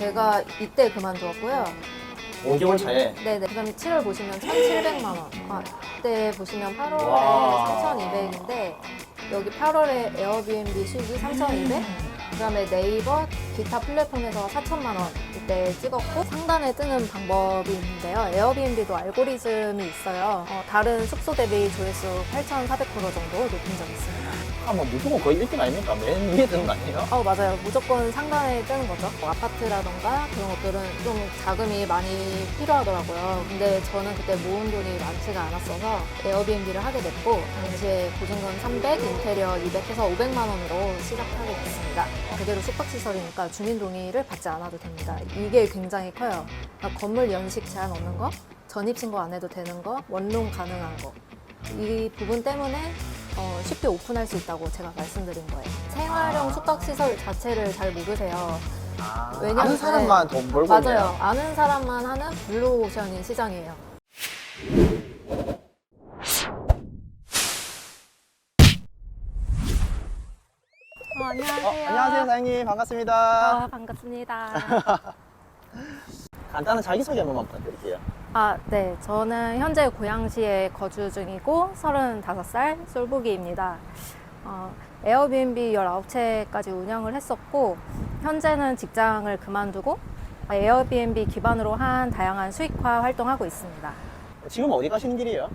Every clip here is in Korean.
제가 이때 그만두었고요. 5개월 차에 네네. 그 다음에 7월 보시면 1,700만 원. 아, 이때 보시면 8월에 와. 3,200인데 여기 8월에 에어비앤비 수익이 3,200. 그 다음에 네이버 기타 플랫폼에서 4천만 원 이때 찍었고 상단에 뜨는 방법이 있는데요. 에어비앤비도 알고리즘이 있어요. 어, 다른 숙소 대비 조회수 8,400% 정도 높은 적이 있습니다. 하면 무조건 거의 1등 아닙니까? 맨 위에 드는 거 아니에요? 어 맞아요. 무조건 상단에 뜨는 거죠. 뭐 아파트라던가 그런 것들은 좀 자금이 많이 필요하더라고요. 근데 저는 그때 모은 돈이 많지가 않았어서 에어비앤비를 하게 됐고 당시에 보증금 300, 인테리어 200 해서 500만 원으로 시작하게 됐습니다. 그대로 숙박시설이니까 주민 동의를 받지 않아도 됩니다. 이게 굉장히 커요. 그러니까 건물 연식 제한 없는 거, 전입신고 안 해도 되는 거, 원룸 가능한 거. 이 부분 때문에 어, 쉽게 오픈할 수 있다고 제가 말씀드린 거예요. 생활형 아. 숙박시설 자체를 잘 모르세요. 아, 왜냐면- 아는 사람만 돈 벌고 맞아요. 있네요. 아는 사람만 하는 블루오션인 시장이에요. 어, 안녕하세요. 어, 안녕하세요, 사장님. 반갑습니다. 아, 반갑습니다. 간단한 자기소개 한 번만 부탁드릴게요. 아, 네. 저는 현재 고양시에 거주 중이고 35살 솔보기입니다. 어, 에어비앤비 19채까지 운영을 했었고 현재는 직장을 그만두고 에어비앤비 기반으로 한 다양한 수익화 활동하고 있습니다. 지금 어디 가시는 길이에요?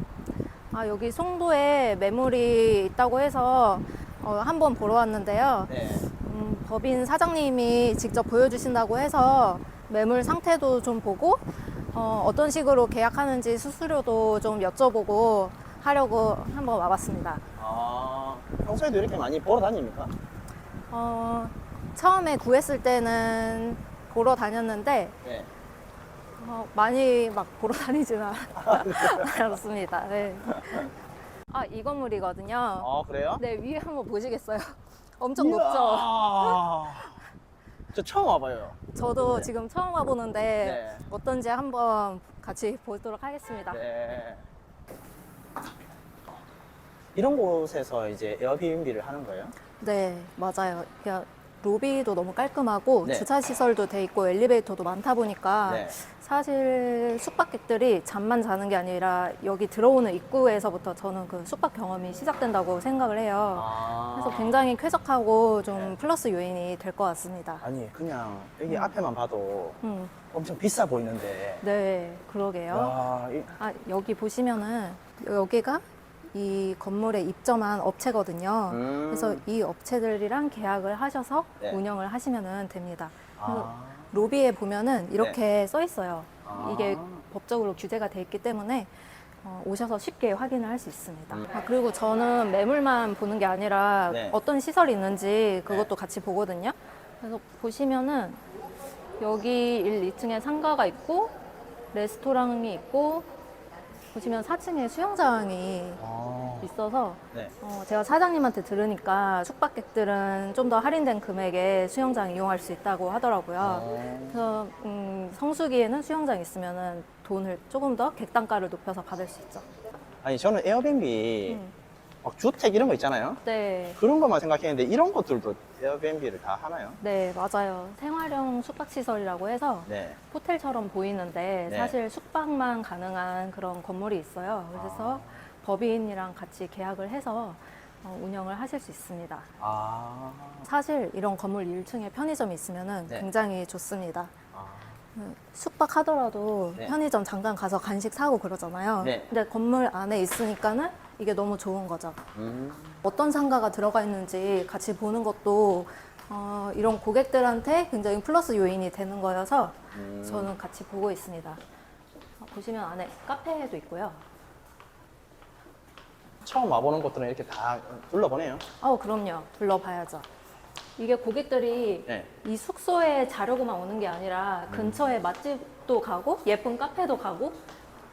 아, 여기 송도에 매물이 있다고 해서 어, 한번 보러 왔는데요. 네. 음, 법인 사장님이 직접 보여주신다고 해서 매물 상태도 좀 보고 어, 어떤 식으로 계약하는지 수수료도 좀 여쭤보고 하려고 한번 와봤습니다. 아, 평소에도 이렇게 많이 보러 다닙니까? 어, 처음에 구했을 때는 보러 다녔는데 네. 어, 많이 막 보러 다니지는 않았습니다. 네. 아, 이 건물이거든요. 아, 그래요? 네, 위에 한번 보시겠어요? 엄청 높죠? 저 처음 와봐요. 저도 네. 지금 처음 와보는데 네. 어떤지 한번 같이 보도록 하겠습니다. 네. 이런 곳에서 이제 에어비앤비를 하는 거예요? 네, 맞아요. 로비도 너무 깔끔하고 네. 주차 시설도 돼 있고 엘리베이터도 많다 보니까 네. 사실 숙박객들이 잠만 자는 게 아니라 여기 들어오는 입구에서부터 저는 그 숙박 경험이 시작된다고 생각을 해요. 아. 그래서 굉장히 쾌적하고 좀 네. 플러스 요인이 될 것 같습니다. 아니, 그냥 여기 앞에만 봐도 음, 엄청 비싸 보이는데. 네, 그러게요. 와, 이- 아, 여기 보시면은 여기가 이 건물에 입점한 업체거든요. 음. 그래서 이 업체들이랑 계약을 하셔서 네. 운영을 하시면 됩니다. 아. 로비에 보면은 이렇게 써 있어요. 아. 이게 법적으로 규제가 돼 있기 때문에 어, 오셔서 쉽게 확인을 할 수 있습니다. 음. 아, 그리고 저는 매물만 보는 게 아니라 네. 어떤 시설이 있는지 그것도 같이 보거든요. 그래서 보시면은 여기 1, 2층에 상가가 있고 레스토랑이 있고 보시면 4층에 수영장이 아. 있어서 네. 어, 제가 사장님한테 들으니까 숙박객들은 좀 더 할인된 금액에 수영장 이용할 수 있다고 하더라고요. 어. 그래서 음, 성수기에는 수영장 있으면은 돈을 조금 더 객단가를 높여서 받을 수 있죠. 아니, 저는 에어비앤비 음. 막 주택 이런 거 있잖아요. 네, 그런 것만 생각했는데 이런 것들도 에어비앤비를 다 하나요? 네 맞아요. 생활형 숙박시설이라고 해서 네. 호텔처럼 보이는데 네. 사실 숙박만 가능한 그런 건물이 있어요. 그래서 아. 법인이랑 같이 계약을 해서 어, 운영을 하실 수 있습니다. 아. 사실 이런 건물 1층에 편의점이 있으면 네. 굉장히 좋습니다. 아. 숙박하더라도 네. 편의점 잠깐 가서 간식 사고 그러잖아요. 네. 근데 건물 안에 있으니까는 이게 너무 좋은 거죠. 음. 어떤 상가가 들어가 있는지 같이 보는 것도 어, 이런 고객들한테 굉장히 플러스 요인이 되는 거여서 음. 저는 같이 보고 있습니다. 어, 보시면 안에 카페도 있고요. 처음 와보는 곳들은 이렇게 다 둘러보네요. 어, 그럼요. 둘러봐야죠. 이게 고객들이 네. 이 숙소에 자려고만 오는 게 아니라 근처에 맛집도 가고 예쁜 카페도 가고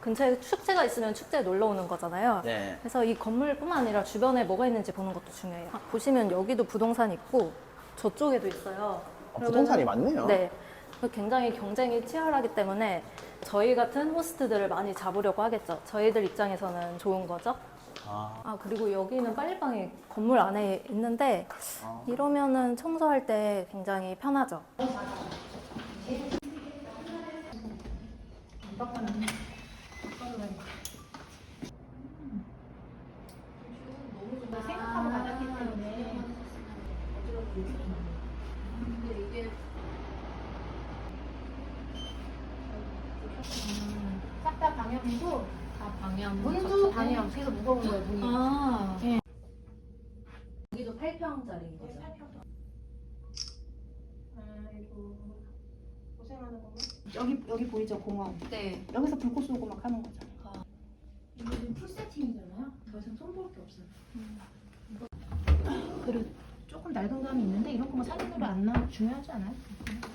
근처에 축제가 있으면 축제에 놀러 오는 거잖아요. 네. 그래서 이 건물뿐만 아니라 주변에 뭐가 있는지 보는 것도 중요해요. 아, 보시면 여기도 부동산 있고 저쪽에도 있어요. 아, 부동산이 많네요. 네. 굉장히 경쟁이 치열하기 때문에 저희 같은 호스트들을 많이 잡으려고 하겠죠. 저희들 입장에서는 좋은 거죠. 아. 아 그리고 여기는 빨래방이 건물 안에 있는데 아. 이러면은 청소할 때 굉장히 편하죠. 생각하고 받았기 때문에 싹 다 방향도 다 방향. 문도 방향 계속 무거운 거예요 문이 아. 예. 여기도 8평짜리인 거죠? 아이고 고생하는 거만 여기 여기 보이죠 공원 네. 여기서 불꽃 쏘고 막 하는 거죠 아. 이거 지금 풀 세팅이잖아요 더 이상 손볼 게 없어요 그리고 조금 낡은 감이 있는데 이런 거뭐 사진으로 안 나와 중요하지 않아요?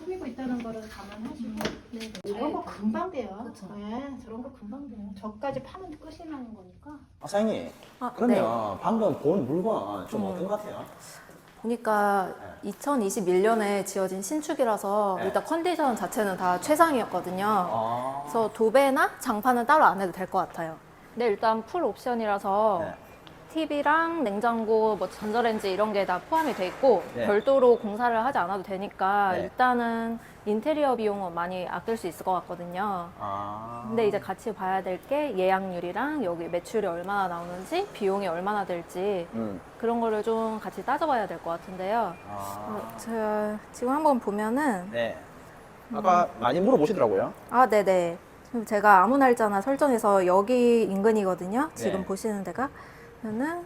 꾸미고 있다는 거를 감안하시고 네. 저런 거 금방 돼요 그쵸. 네, 저런 거 금방 돼요 저까지 파면 끝이 나는 거니까 아, 사장님, 아, 그러면 네. 방금 본 물건 좀 음. 어떤 것 같아요? 보니까 2021년에 지어진 신축이라서 네. 일단 컨디션 자체는 다 최상이었거든요. 아. 그래서 도배나 장판은 따로 안 해도 될 것 같아요. 네, 일단 풀 옵션이라서 네. TV랑 냉장고, 뭐 전자레인지 이런 게 다 포함이 돼 있고 네. 별도로 공사를 하지 않아도 되니까 네. 일단은 인테리어 비용은 많이 아낄 수 있을 것 같거든요. 아. 근데 이제 같이 봐야 될 게 예약률이랑 여기 매출이 얼마나 나오는지 비용이 얼마나 될지 음. 그런 거를 좀 같이 따져봐야 될 것 같은데요. 아. 어, 제가 지금 한번 보면은 네. 아까 많이 물어보시더라고요. 아 네네 지금 제가 아무 날짜나 설정해서 여기 인근이거든요 지금 네. 보시는 데가 그러면은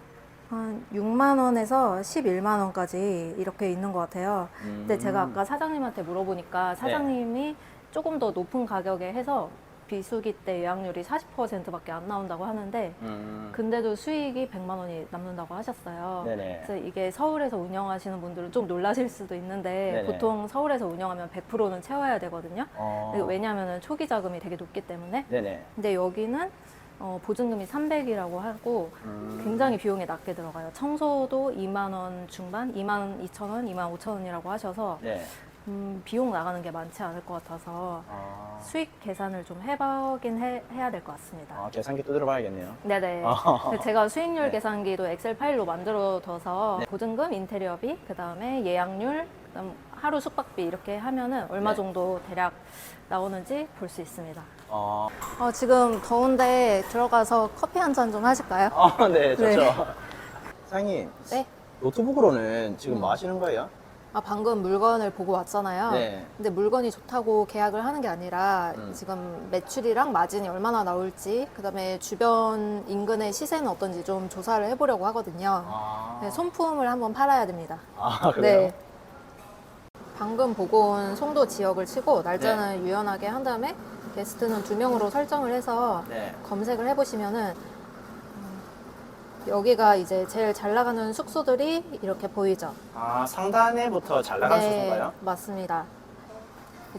한 6만 원에서 11만 원까지 이렇게 있는 것 같아요 근데 제가 음. 아까 사장님한테 물어보니까 사장님이 조금 더 높은 가격에 해서 비수기 때 예약률이 40%밖에 안 나온다고 하는데 음. 근데도 수익이 100만 원이 남는다고 하셨어요 네네. 그래서 이게 서울에서 운영하시는 분들은 좀 놀라실 수도 있는데 네네. 보통 서울에서 운영하면 100%는 채워야 되거든요. 어. 왜냐하면 초기 자금이 되게 높기 때문에. 네네. 근데 여기는 어, 보증금이 300이라고 하고 음. 굉장히 비용이 낮게 들어가요. 청소도 2만 원 중반, 2만 2천 원, 2만 5천 원이라고 하셔서 네. 음, 비용 나가는 게 많지 않을 것 같아서 아. 수익 계산을 좀 해보긴 해, 해야 될 것 같습니다. 아, 계산기 두드려 봐야겠네요. 네네. 아. 근데 제가 수익률 네. 계산기도 엑셀 파일로 만들어둬서 네. 보증금, 인테리어비, 그 다음에 예약률, 그다음 하루 숙박비 이렇게 하면은 얼마 네. 정도 대략 나오는지 볼 수 있습니다. 아. 어, 지금 더운데 들어가서 커피 한 잔 좀 하실까요? 아, 네, 좋죠. 네. 사장님, 네. 노트북으로는 지금 음. 뭐 하시는 거예요? 아, 방금 물건을 보고 왔잖아요. 네. 근데 물건이 좋다고 계약을 하는 게 아니라 음. 지금 매출이랑 마진이 얼마나 나올지, 그 다음에 주변 인근의 시세는 어떤지 좀 조사를 해보려고 하거든요. 아. 네, 손품을 한번 팔아야 됩니다. 아, 그래요? 네. 방금 보고 온 송도 지역을 치고 날짜는 유연하게 한 다음에 게스트는 두 명으로 설정을 해서 네. 검색을 해보시면은 음, 여기가 이제 제일 잘 나가는 숙소들이 이렇게 보이죠. 아, 상단에부터 잘 나가는 숙소인가요? 네, 맞습니다.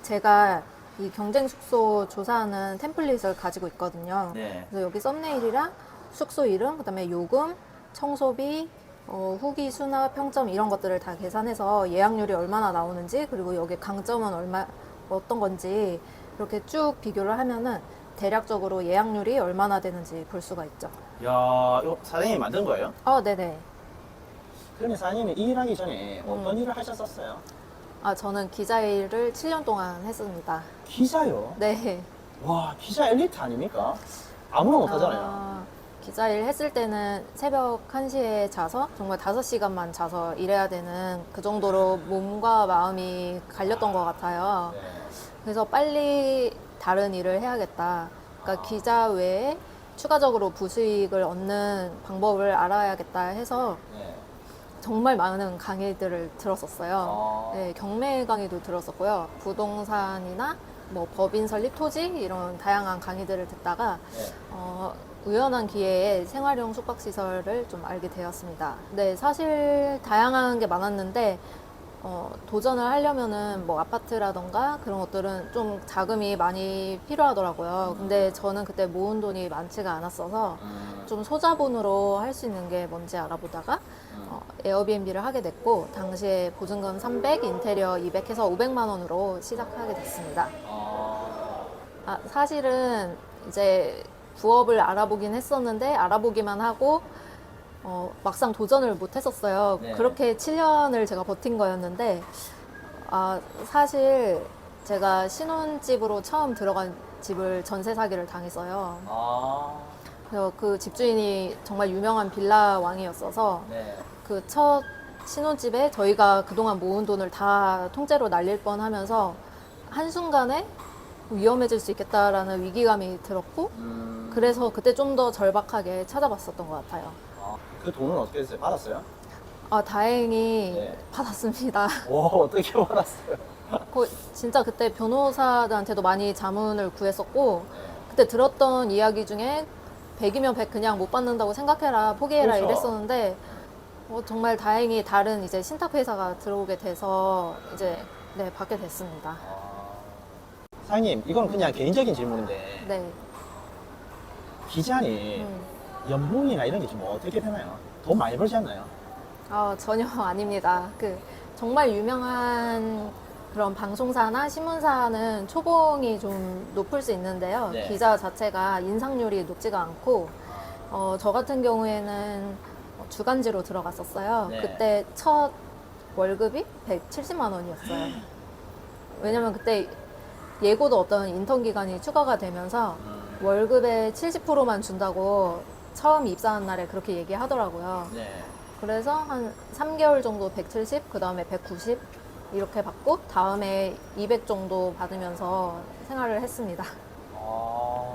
제가 이 경쟁 숙소 조사하는 템플릿을 가지고 있거든요. 네. 그래서 여기 썸네일이랑 숙소 이름, 그다음에 요금, 청소비, 어, 후기 수납, 평점 이런 것들을 다 계산해서 예약률이 얼마나 나오는지 그리고 여기 강점은 얼마 어떤 건지 이렇게 쭉 비교를 하면은 대략적으로 예약률이 얼마나 되는지 볼 수가 있죠. 야, 이거 사장님이 만든 거예요? 어, 네네. 그러면 사장님이 이 일하기 전에 어떤 음. 일을 하셨었어요? 아, 저는 기자 일을 7년 동안 했습니다. 기자요? 네. 와, 기자 엘리트 아닙니까? 아무나 못하잖아요. 아, 기자 일 했을 때는 새벽 1시에 자서 정말 5시간만 자서 일해야 되는 그 정도로 몸과 마음이 갈렸던 것 같아요. 네. 그래서 빨리 다른 일을 해야겠다. 그러니까 기자 외에 추가적으로 부수익을 얻는 방법을 알아야겠다 해서 네. 정말 많은 강의들을 들었었어요. 아. 네, 경매 강의도 들었었고요. 부동산이나 뭐 법인 설립 토지 이런 다양한 강의들을 듣다가 네. 어, 우연한 기회에 생활용 숙박시설을 좀 알게 되었습니다. 네, 사실 다양한 게 많았는데 어, 도전을 하려면은 뭐 아파트라던가 그런 것들은 좀 자금이 많이 필요하더라고요. 근데 저는 그때 모은 돈이 많지가 않았어서 음. 좀 소자본으로 할 수 있는 게 뭔지 알아보다가 음. 어, 에어비앤비를 하게 됐고 당시에 보증금 300, 인테리어 200 해서 500만 원으로 시작하게 됐습니다. 아. 아, 사실은 이제 부업을 알아보긴 했었는데 알아보기만 하고 어, 막상 도전을 못 했었어요. 네. 그렇게 7년을 제가 버틴 거였는데 아, 사실 제가 신혼집으로 처음 들어간 집을 전세 사기를 당했어요. 아, 그래서 그 집주인이 정말 유명한 빌라 왕이었어서 네. 그 첫 신혼집에 저희가 그동안 모은 돈을 다 통째로 날릴 뻔 하면서 한순간에 위험해질 수 있겠다라는 위기감이 들었고 음, 그래서 그때 좀 더 절박하게 찾아봤었던 것 같아요. 아, 그 돈은 어떻게 됐어요? 받았어요? 아, 다행히 네. 받았습니다. 오, 어떻게 받았어요? 거- 진짜 그때 변호사들한테도 많이 자문을 구했었고 그때 들었던 이야기 중에 100이면 100 그냥 못 받는다고 생각해라 포기해라 그렇죠. 이랬었는데 어, 정말 다행히 다른 이제 신탁 회사가 들어오게 돼서 이제 네 받게 됐습니다. 아, 사장님, 이건 그냥 개인적인 질문인데 네. 기자님 음. 연봉이나 이런 게 좀 어떻게 되나요? 돈 많이 벌지 않나요? 아, 전혀 아닙니다. 그 정말 유명한 그런 방송사나 신문사는 초봉이 좀 높을 수 있는데요. 네. 기자 자체가 인상률이 높지가 않고 어, 저 같은 경우에는 주간지로 들어갔었어요. 네. 그때 첫 월급이 170만 원이었어요. 왜냐면 그때 예고도 어떤 인턴 기간이 추가가 되면서 음, 월급의 70%만 준다고 처음 입사한 날에 그렇게 얘기하더라고요. 네. 그래서 한 3개월 정도 170, 그 다음에 190 이렇게 받고 다음에 200 정도 받으면서 생활을 했습니다. 아,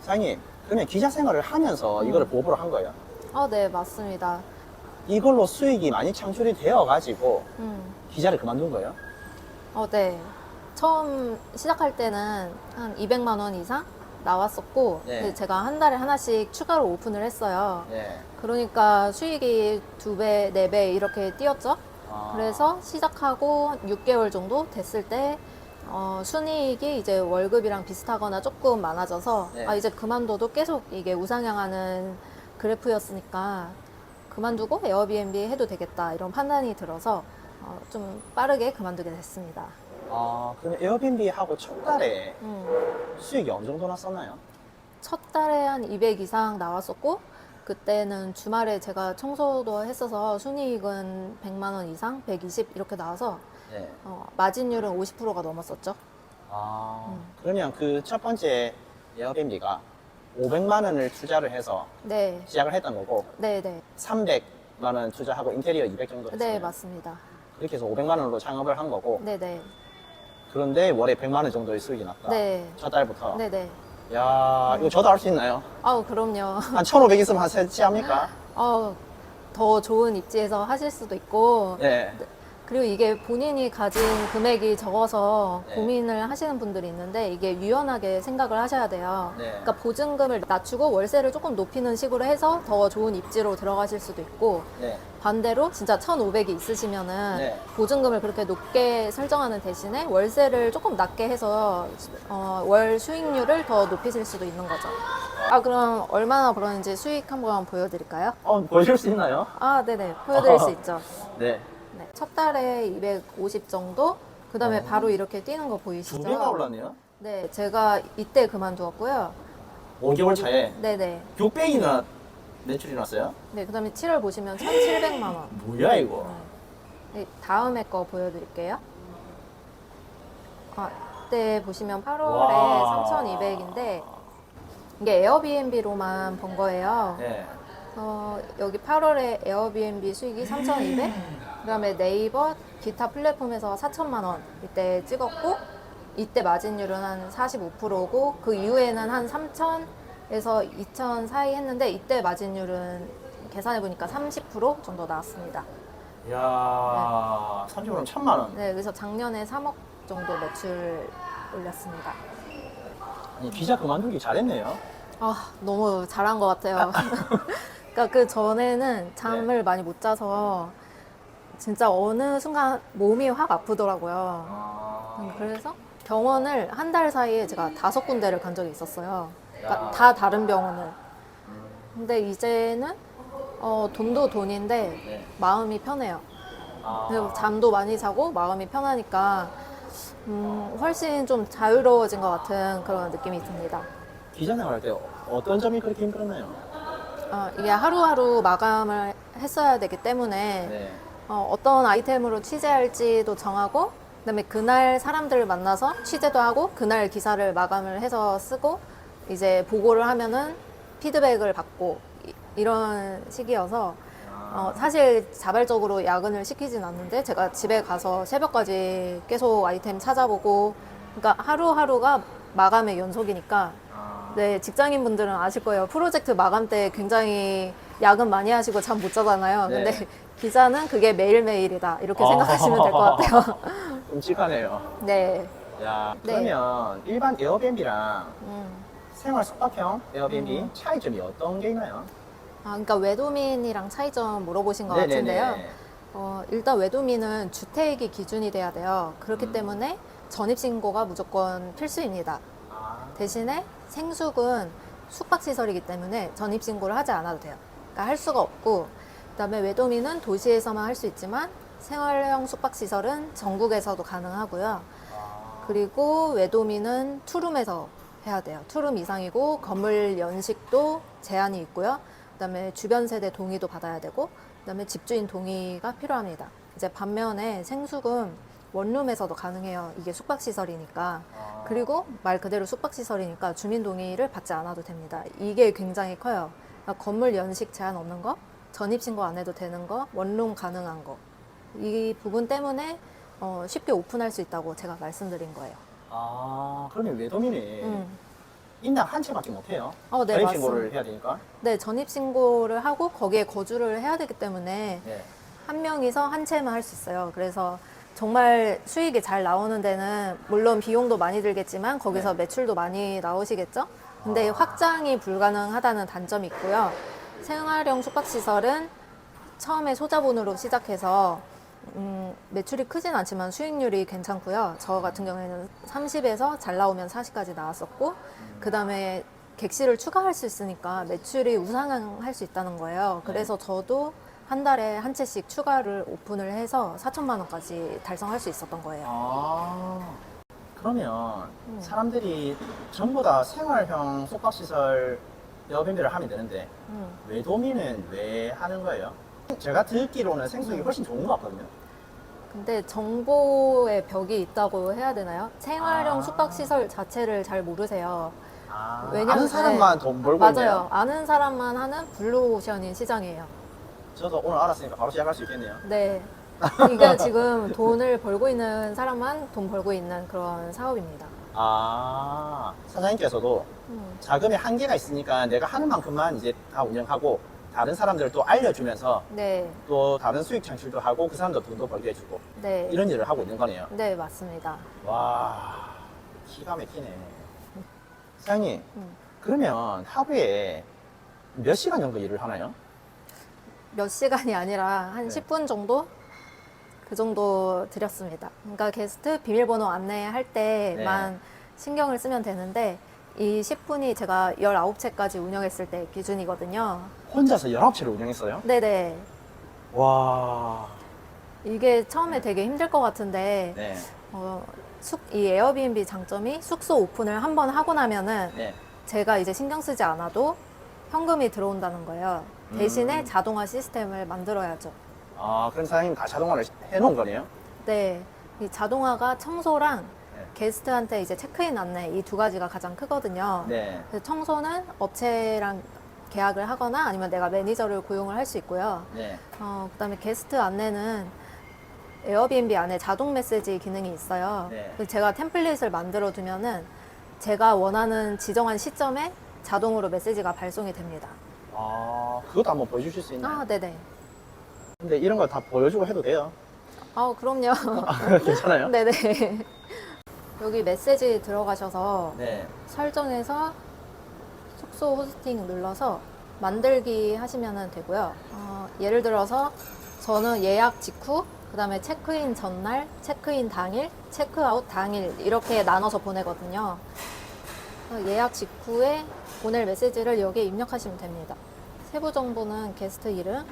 사장님, 그러면 기자 생활을 하면서 음. 이거를 보호를 한 거예요? 어, 네, 맞습니다. 이걸로 수익이 많이 창출이 되어가지고 음, 기자를 그만둔 거예요? 어, 네. 처음 시작할 때는 한 200만 원 이상 나왔었고, 네. 근데 제가 한 달에 하나씩 추가로 오픈을 했어요. 네. 그러니까 수익이 두 배, 네 배 이렇게 뛰었죠. 아, 그래서 시작하고 한 6개월 정도 됐을 때 어, 순이익이 이제 월급이랑 비슷하거나 조금 많아져서 네. 아 이제 그만둬도 계속 이게 우상향하는 그래프였으니까 그만두고 에어비앤비 해도 되겠다 이런 판단이 들어서 어, 좀 빠르게 그만두게 됐습니다. 아, 그럼 에어비앤비 하고 첫 달에 음, 수익이 어느 정도 났었나요? 첫 달에 한 200 이상 나왔었고 그때는 주말에 제가 청소도 했어서 순이익은 100만 원 이상, 120 이렇게 나와서 네. 어, 마진율은 50%가 넘었었죠. 아, 음. 그러면 그 첫 번째 에어비앤비가 500만 원을 투자를 해서 네, 시작을 했던 거고 네, 네, 300만 원 투자하고 인테리어 200 정도 했어요. 네 맞습니다. 그렇게 해서 500만 원으로 창업을 한 거고 네, 네, 그런데 월에 100만 원 정도의 수익이 났다. 네, 첫 달부터. 네, 네. 야, 이거 저도 할 수 있나요? 아우 그럼요. 한 1,500 있으면 한 세치 합니까? 아우 더 좋은 입지에서 하실 수도 있고 네. 그리고 이게 본인이 가진 금액이 적어서 네. 고민을 하시는 분들이 있는데 이게 유연하게 생각을 하셔야 돼요. 네. 그러니까 보증금을 낮추고 월세를 조금 높이는 식으로 해서 더 좋은 입지로 들어가실 수도 있고 네. 반대로 진짜 1,500이 있으시면은 네. 보증금을 그렇게 높게 설정하는 대신에 월세를 조금 낮게 해서 어, 월 수익률을 더 높이실 수도 있는 거죠. 아 그럼 얼마나 벌었는지 수익 한번 보여드릴까요? 어, 보여줄 수 있나요? 아 네네 보여드릴 수 어. 있죠. 네. 네, 첫 달에 250 정도. 그 다음에 어. 바로 이렇게 뛰는 거 보이시죠? 두 배가 올랐네요. 네, 제가 이때 그만두었고요. 5개월 차에 네네. 600이나 매출이 났어요? 네, 그 다음에 7월 보시면 1,700만 원. 뭐야, 이거? 네, 다음에 거 보여드릴게요. 아, 이때 보시면 8월에 와. 3,200인데 이게 에어비앤비로만 번 거예요. 네. 어, 여기 8월에 에어비앤비 수익이 3,200, 그다음에 네이버 기타 플랫폼에서 4천만 원 이때 찍었고 이때 마진율은 한 45%고 그 이후에는 한 3천에서 2천 사이 했는데 이때 마진율은 계산해 보니까 30% 정도 나왔습니다. 이야, 30원 1000만 원. 네, 그래서 작년에 3억 정도 매출 올렸습니다. 아니, 기자 그만두기 잘했네요. 아, 너무 잘한 것 같아요. 그러니까 그 전에는 잠을 많이 못 자서 진짜 어느 순간 몸이 확 아프더라고요. 아, 음, 그래서 병원을 한 달 사이에 제가 다섯 군데를 간 적이 있었어요. 그러니까 야. 다 다른 병원을. 음, 근데 이제는 어, 돈도 돈인데 네. 마음이 편해요. 아, 그리고 잠도 많이 자고 마음이 편하니까 음, 훨씬 좀 자유로워진 것 같은 그런 느낌이 듭니다. 기자 생활할 때 어떤 점이 그렇게 힘들었나요? 어, 이게 하루하루 마감을 했어야 되기 때문에 네. 어, 어떤 아이템으로 취재할지도 정하고 그다음에 그날 사람들을 만나서 취재도 하고 그날 기사를 마감을 해서 쓰고 이제 보고를 하면은 피드백을 받고 이- 이런 식이어서 어, 사실 자발적으로 야근을 시키진 않는데 제가 집에 가서 새벽까지 계속 아이템 찾아보고 그러니까 하루하루가 마감의 연속이니까 아, 네 직장인 분들은 아실 거예요. 프로젝트 마감 때 굉장히 야근 많이 하시고 잠 못 자잖아요. 네. 근데 기자는 그게 매일매일이다 이렇게 아. 생각하시면 될 것 같아요 끔찍하네요. 네 야, 네. 그러면 일반 에어비앤비랑 음. 생활 숙박형 에어비앤비 음. 차이점이 어떤 게 있나요? 아, 그러니까 외도민이랑 차이점 물어보신 것 네네네. 같은데요 어, 일단 외도민은 주택이 기준이 돼야 돼요 그렇기 음. 때문에 전입신고가 무조건 필수입니다 아, 대신에 생숙은 숙박시설이기 때문에 전입신고를 하지 않아도 돼요. 그러니까 할 수가 없고, 그 다음에 외도민은 도시에서만 할 수 있지만 생활형 숙박시설은 전국에서도 가능하고요. 아. 그리고 외도민은 투룸에서 해야 돼요. 투룸 이상이고 건물 연식도 제한이 있고요. 그다음에 주변 세대 동의도 받아야 되고, 그다음에 집주인 동의가 필요합니다. 이제 반면에 생숙은 원룸에서도 가능해요. 이게 숙박시설이니까. 아. 그리고 말 그대로 숙박시설이니까 주민 동의를 받지 않아도 됩니다. 이게 굉장히 커요. 그러니까 건물 연식 제한 없는 거, 전입신고 안 해도 되는 거, 원룸 가능한 거. 이 부분 때문에 어, 쉽게 오픈할 수 있다고 제가 말씀드린 거예요. 아, 그러면 외도민이 음. 인당 한 채밖에 못 해요. 어, 네, 전입 신고를 맞습니다. 해야 되니까. 네, 전입신고를 하고 거기에 거주를 해야 되기 때문에 네. 한 명이서 한 채만 할 수 있어요. 그래서 정말 수익이 잘 나오는 데는 물론 비용도 많이 들겠지만 거기서 매출도 많이 나오시겠죠? 근데 아. 확장이 불가능하다는 단점이 있고요. 생활형 숙박시설은 처음에 소자본으로 시작해서 음, 매출이 크진 않지만 수익률이 괜찮고요. 저 같은 경우에는 30에서 잘 나오면 40까지 나왔었고, 그 다음에 객실을 추가할 수 있으니까 매출이 우상향할 수 있다는 거예요. 그래서 저도 한 달에 한 채씩 추가를 오픈을 해서 4천만 원까지 달성할 수 있었던 거예요. 아, 그러면 음. 사람들이 전부 다 생활형 숙박시설 에어비앤비를 하면 되는데 음. 외도민은 왜 하는 거예요? 제가 듣기로는 생수기 음. 훨씬 좋은 것 같거든요. 근데 정보의 벽이 있다고 해야 되나요? 생활형 아. 숙박시설 자체를 잘 모르세요. 아, 왜냐면- 아는 사람만 네. 돈 벌고 맞아요. 있네요. 아는 사람만 하는 블루오션인 시장이에요. 저도 오늘 알았으니까 바로 시작할 수 있겠네요. 네. 그러니까 지금 돈을 벌고 있는 사람만 돈 벌고 있는 그런 사업입니다. 아, 사장님께서도 음. 자금의 한계가 있으니까 내가 하는 만큼만 이제 다 운영하고 다른 사람들을 또 알려주면서 네, 또 다른 수익 창출도 하고 그 사람도 돈도 벌게 해주고 네. 이런 일을 하고 있는 거네요. 네, 맞습니다. 와, 기가 막히네. 사장님, 음. 그러면 하루에 몇 시간 정도 일을 하나요? 몇 시간이 아니라 한 네. 10분 정도? 그 정도 드렸습니다. 그러니까 게스트 비밀번호 안내할 때만 네. 신경을 쓰면 되는데 이 10분이 제가 19채까지 운영했을 때 기준이거든요. 혼자서 19채를 운영했어요? 네네. 와, 이게 처음에 되게 힘들 것 같은데 네, 어, 숙, 이 에어비앤비 장점이 숙소 오픈을 한 번 하고 나면은 네. 제가 이제 신경 쓰지 않아도 현금이 들어온다는 거예요. 대신에 음. 자동화 시스템을 만들어야죠. 아, 그럼 사장님 다 자동화를 해놓은 거네요? 네. 이 자동화가 청소랑 네. 게스트한테 이제 체크인 안내 이 두 가지가 가장 크거든요. 네. 그래서 청소는 업체랑 계약을 하거나 아니면 내가 매니저를 고용을 할 수 있고요. 네. 어, 그다음에 게스트 안내는 에어비앤비 안에 자동 메시지 기능이 있어요. 네. 그래서 제가 템플릿을 만들어 두면은 제가 원하는 지정한 시점에 자동으로 메시지가 발송이 됩니다. 아, 그것도 한번 보여주실 수 있나요? 아, 네네. 근데 이런 거다 보여주고 해도 돼요? 아, 그럼요. 괜찮아요? 네네. 여기 메시지 들어가셔서 네. 설정해서 숙소 호스팅 눌러서 만들기 하시면 되고요. 어, 예를 들어서 저는 예약 직후, 그 다음에 체크인 전날, 체크인 당일, 체크아웃 당일 이렇게 나눠서 보내거든요. 예약 직후에 보낼 메시지를 여기에 입력하시면 됩니다. 세부 정보는 게스트 이름,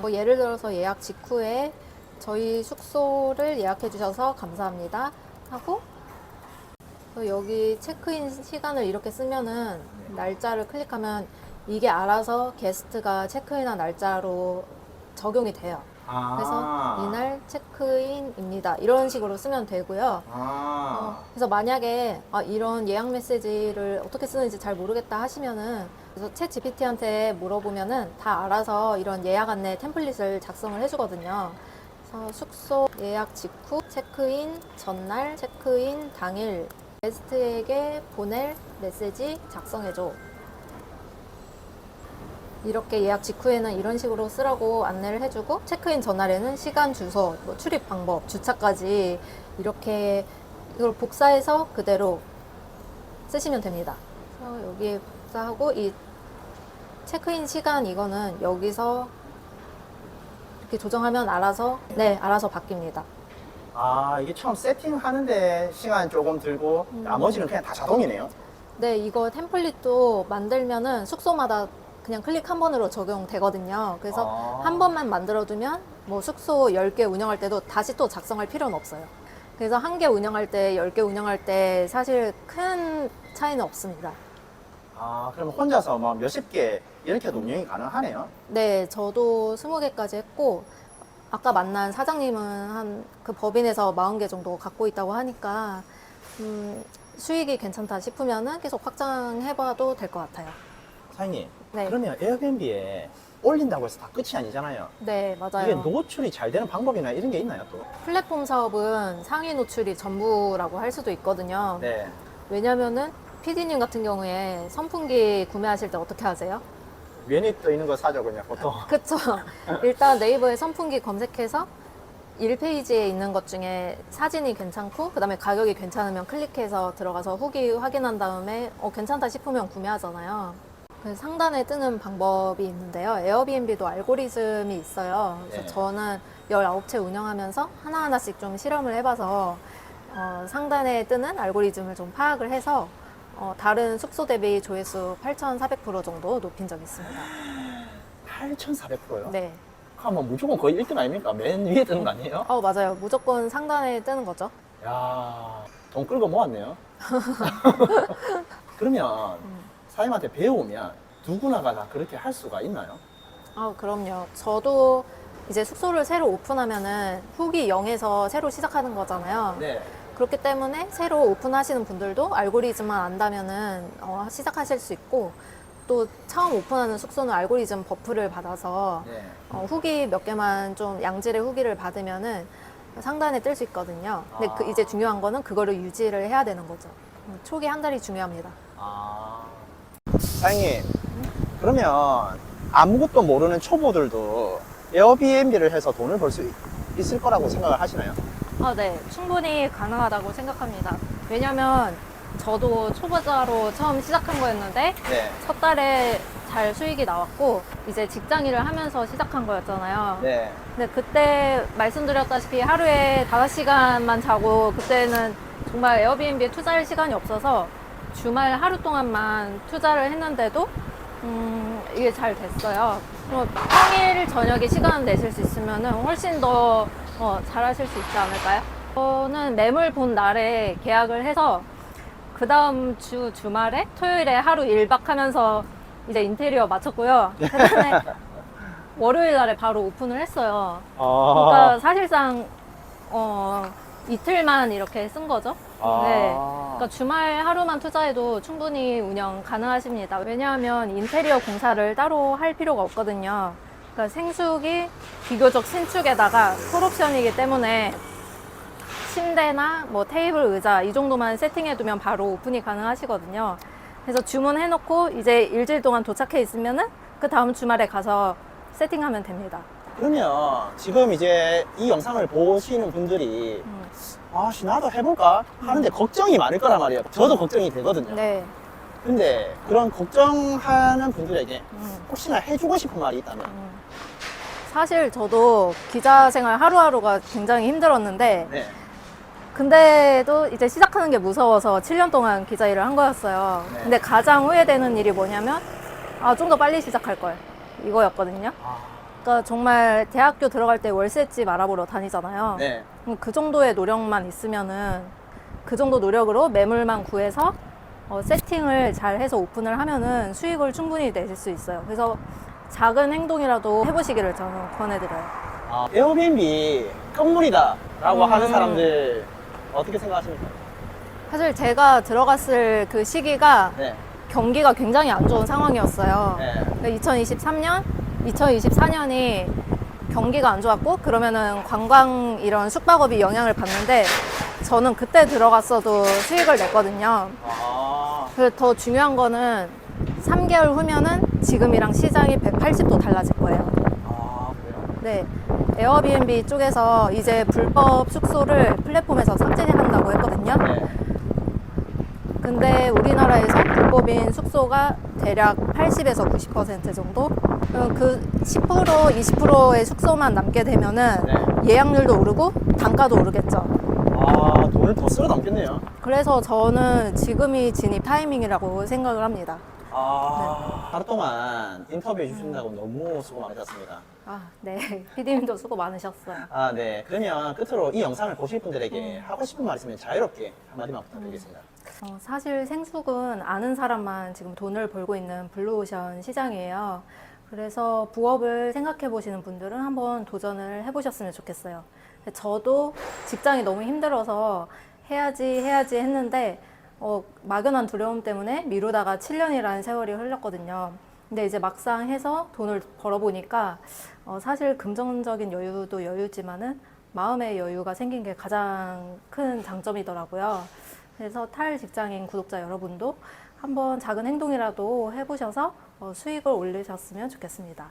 뭐 예를 들어서 예약 직후에 저희 숙소를 예약해 주셔서 감사합니다 하고 또 여기 체크인 시간을 이렇게 쓰면은 날짜를 클릭하면 이게 알아서 게스트가 체크인한 날짜로 적용이 돼요. 아. 그래서 이날 체크인입니다. 이런 식으로 쓰면 되고요. 아. 어, 그래서 만약에 아, 이런 예약 메시지를 어떻게 쓰는지 잘 모르겠다 하시면은 그래서 챗 GPT한테 물어보면은 다 알아서 이런 예약 안내 템플릿을 작성을 해주거든요. 그래서 숙소 예약 직후 체크인 전날 체크인 당일 게스트에게 보낼 메시지 작성해줘. 이렇게 예약 직후에는 이런 식으로 쓰라고 안내를 해주고 체크인 전날에는 시간, 주소, 뭐 출입 방법, 주차까지 이렇게 이걸 복사해서 그대로 쓰시면 됩니다. 그래서 여기에 복사하고 이 체크인 시간 이거는 여기서 이렇게 조정하면 알아서 네 알아서 바뀝니다. 아, 이게 처음 세팅하는데 시간 조금 들고 음. 나머지는 그냥 다 자동이네요. 네 이거 템플릿도 만들면은 숙소마다 그냥 클릭 한 번으로 적용되거든요. 그래서 아. 한 번만 만들어두면 뭐 숙소 10개 운영할 때도 다시 또 작성할 필요는 없어요. 그래서 한 개 운영할 때, 10개 운영할 때 사실 큰 차이는 없습니다. 아, 그럼 혼자서 뭐 몇십 개 이렇게도 운영이 가능하네요. 네, 저도 20개까지 했고, 아까 만난 사장님은 한 그 법인에서 40개 정도 갖고 있다고 하니까, 음, 수익이 괜찮다 싶으면은 계속 확장해봐도 될 것 같아요. 사장님, 네. 그러면 에어비앤비에 올린다고 해서 다 끝이 아니잖아요. 네, 이게 맞아요. 노출이 잘 되는 방법이나 이런 게 있나요, 또? 플랫폼 사업은 상위 노출이 전부라고 할 수도 있거든요. 네. 왜냐면은 PD님 같은 경우에 선풍기 구매하실 때 어떻게 하세요? 떠 있는 거 사죠, 그냥 보통. 그쵸. 일단 네이버에 선풍기 검색해서 1페이지에 있는 것 중에 사진이 괜찮고, 그 다음에 가격이 괜찮으면 클릭해서 들어가서 후기 확인한 다음에, 어, 괜찮다 싶으면 구매하잖아요. 상단에 뜨는 방법이 있는데요. 에어비앤비도 알고리즘이 있어요. 그래서 네. 저는 19채 운영하면서 하나하나씩 좀 실험을 해봐서, 어, 상단에 뜨는 알고리즘을 좀 파악을 해서, 어, 다른 숙소 대비 조회수 8,400% 정도 높인 적이 있습니다. 8,400%요? 네. 그러면 무조건 거의 1등 아닙니까? 맨 위에 뜨는 거 아니에요? 어, 맞아요. 무조건 상단에 뜨는 거죠. 야, 돈 끌고 모았네요. 그러면 사장님한테 배우면 누구나가 다 그렇게 할 수가 있나요? 아, 그럼요. 저도 이제 숙소를 새로 오픈하면은 후기 0에서 새로 시작하는 거잖아요. 네. 그렇기 때문에 새로 오픈하시는 분들도 알고리즘만 안다면은 어, 시작하실 수 있고 또 처음 오픈하는 숙소는 알고리즘 버프를 받아서 네. 어, 후기 몇 개만 좀 양질의 후기를 받으면은 상단에 뜰 수 있거든요. 근데 그 아. 이제 중요한 거는 그거를 유지를 해야 되는 거죠. 음, 초기 한 달이 중요합니다. 아. 사장님, 그러면 아무것도 모르는 초보들도 에어비앤비를 해서 돈을 벌 수 있을 거라고 생각을 하시나요? 아, 네. 충분히 가능하다고 생각합니다. 왜냐면 저도 초보자로 처음 시작한 거였는데 네. 첫 달에 잘 수익이 나왔고 이제 직장 일을 하면서 시작한 거였잖아요. 네. 근데 그때 말씀드렸다시피 하루에 5시간만 자고 그때는 정말 에어비앤비에 투자할 시간이 없어서 주말 하루 동안만 투자를 했는데도 음, 이게 잘 됐어요. 그리고 평일 저녁에 시간 내실 수 있으면 훨씬 더 어, 잘하실 수 있지 않을까요? 저는 매물 본 날에 계약을 해서 그 다음 주 주말에 토요일에 하루 1박 하면서 이제 인테리어 마쳤고요. 그 다음에 월요일 날에 바로 오픈을 했어요. 아. 그러니까 사실상 어, 이틀만 이렇게 쓴 거죠. 아. 네. 그러니까 주말 하루만 투자해도 충분히 운영 가능하십니다. 왜냐하면 인테리어 공사를 따로 할 필요가 없거든요. 그러니까 생숙이 비교적 신축에다가 콜옵션이기 때문에 침대나 뭐 테이블 의자 이 정도만 세팅해두면 바로 오픈이 가능하시거든요. 그래서 주문해놓고 이제 일주일 동안 도착해 있으면은 그 다음 주말에 가서 세팅하면 됩니다. 그러면 지금 이제 이 영상을 보시는 분들이 음. 아, 씨, 나도 해볼까? 하는데 걱정이 많을 거란 말이에요. 저도 걱정이 되거든요. 네. 근데 그런 걱정하는 분들에게 음. 혹시나 해주고 싶은 말이 있다면 사실 저도 기자 생활 하루하루가 굉장히 힘들었는데 네. 근데도 이제 시작하는 게 무서워서 7년 동안 기자 일을 한 거였어요. 네. 근데 가장 후회되는 일이 뭐냐면 아, 좀 더 빨리 시작할 걸. 이거였거든요. 아, 그러니까 정말 대학교 들어갈 때 월세집 알아보러 다니잖아요. 네. 그럼 그 정도의 노력만 있으면은 그 정도 노력으로 매물만 구해서 어, 세팅을 잘 해서 오픈을 하면은 수익을 충분히 내실 수 있어요. 그래서 작은 행동이라도 해보시기를 저는 권해드려요. 아, 에어비앤비 건물이다라고 음. 하는 사람들 어떻게 생각하십니까? 사실 제가 들어갔을 그 시기가 네. 경기가 굉장히 안 좋은 상황이었어요. 네. 2023년, 2024년이 경기가 안 좋았고 그러면은 관광 이런 숙박업이 영향을 받는데 저는 그때 들어갔어도 수익을 냈거든요. 아, 그래서 더 중요한 거는 3개월 후면은 지금이랑 시장이 180도 달라질 거예요. 아, 그래요. 네. 에어비앤비 쪽에서 이제 불법 숙소를 플랫폼에서 삭제한다고 했거든요. 네. 근데 우리나라에서 불법인 숙소가 대략 80에서 90% 정도? 음, 그 10%, 20%의 숙소만 남게 되면은 네. 예약률도 오르고 단가도 오르겠죠. 아, 돈을 더 쓸어 담겠네요. 그래서 저는 지금이 진입 타이밍이라고 생각을 합니다. 아, 하루 동안 인터뷰해 주신다고 너무 수고 많으셨습니다. 아, 네. 피디님도 수고 많으셨어요. 아, 네. 그러면 끝으로 이 영상을 보실 분들에게 하고 싶은 말 있으면 자유롭게 한마디만 부탁드리겠습니다. 어, 사실 생숙은 아는 사람만 지금 돈을 벌고 있는 블루오션 시장이에요. 그래서 부업을 생각해 보시는 분들은 한번 도전을 해보셨으면 좋겠어요. 저도 직장이 너무 힘들어서 해야지 해야지 했는데 어, 막연한 두려움 때문에 미루다가 7년이라는 세월이 흘렀거든요. 근데 이제 막상 해서 돈을 벌어보니까 어, 사실 금전적인 여유도 여유지만은 마음의 여유가 생긴 게 가장 큰 장점이더라고요. 그래서 탈 직장인 구독자 여러분도 한번 작은 행동이라도 해보셔서 어, 수익을 올리셨으면 좋겠습니다.